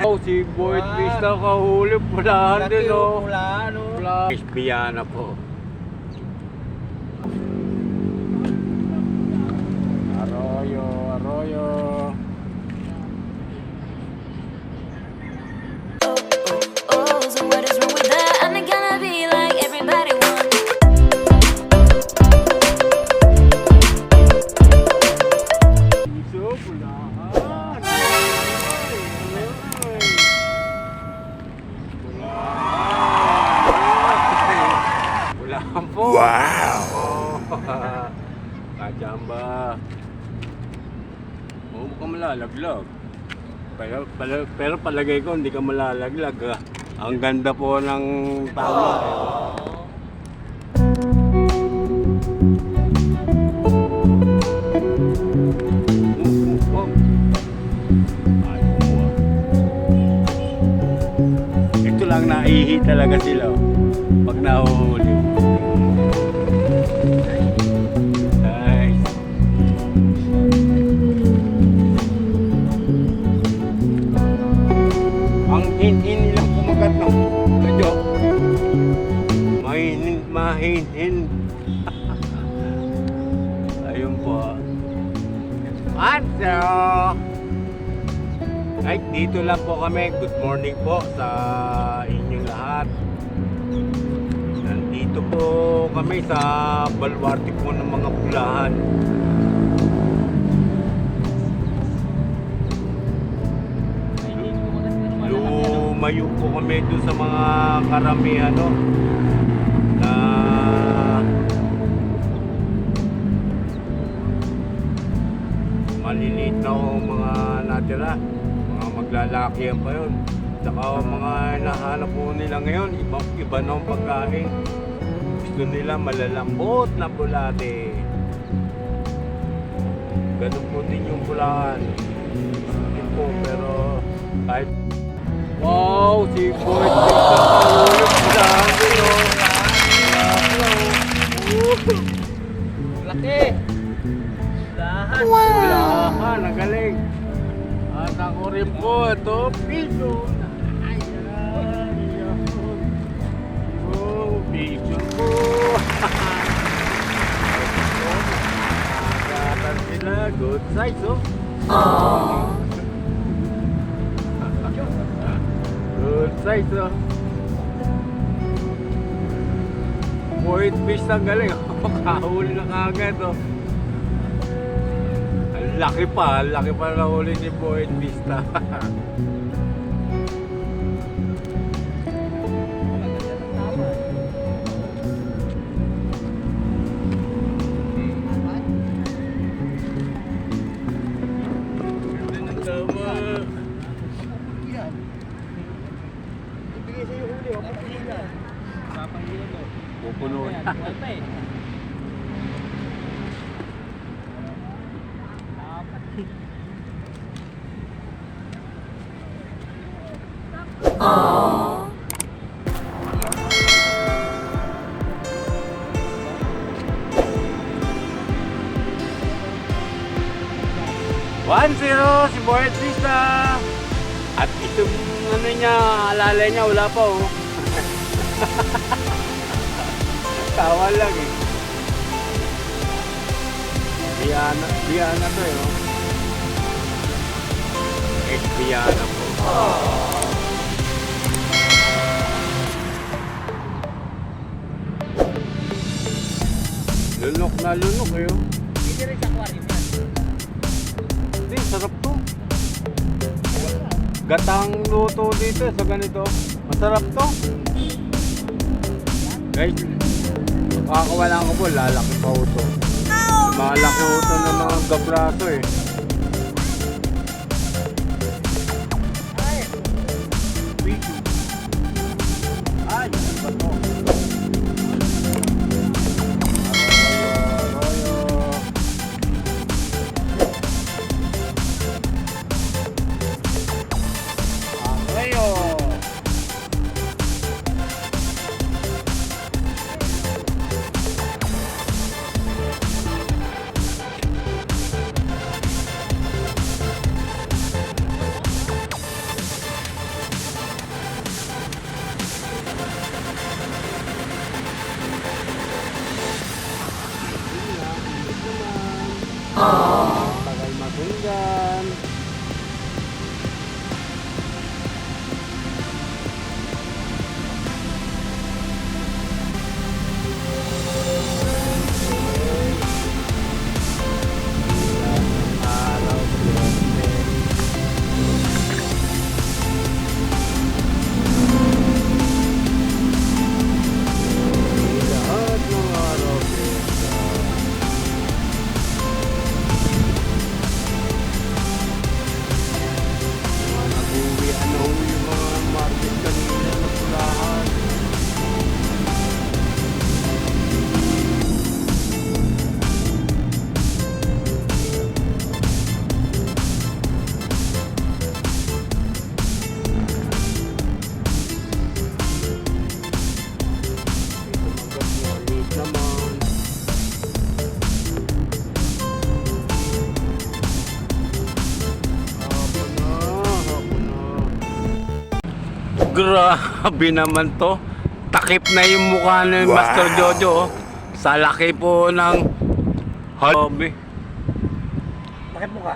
Oh, si Boyd Wow. Vista kahuli. Pulahan Laki din, oh, oh. pula, ano? Pula. Biana po. Pulahan. Pulahan po. Wow! Kachamba. Oo, mukhang malalaglag. Pero, pero, pero palagay ko hindi ka malalaglag. ah. Ang ganda po ng tama. Oh, oh. Ah. Ito lang naihi talaga sila. oh. Pag nahuhuli. Nice. Ang hinhin nilang kumagat ng medyo mahinin, mahinin. Ayun po. Anso! Ay, dito lang po kami. Good morning po sa inyong lahat. Nandito po kami sa balwarte po ng mga pulahan. Lumayo po kami doon sa mga karamihan no, na maliliit na mga natira. Mga maglalakihan pa yun. Saka mga nahanap po nila ngayon iba, iba na ang pagkain gusto nila malalambot na bulate ganun po din yung bulahan hindi po pero kahit wow kahulog bulahan din oh Laki! Lahat. Wulahan, ang galing. At ako rin po, ito, piso. Po. Agatan sila, good size, oh. Good size, oh. Point fish ang galing. Kahuli na kagad, oh. Laki pa, laki pa na huli ni Boyd Vista. Pupuno na. One zero si Boyd Vista. At itong ano niya, alala niya, wala pa oh. Tawa lang eh. Biyana, Biyana to eh. Oh. Ex Biyana po. Lunok na lunok eh. oh. Hindi rin sa aquarium yan. Hindi, sarap to. Gatang luto dito sa ganito. Masarap to. Guys, makakawala ko po, lalaki pa ho to. Malaki ho to ng mga gabraso eh. Grabe naman to. Takip na yung mukha ni Master Jojo. oh. Sa laki po ng... Grabe. Bakit mo ka?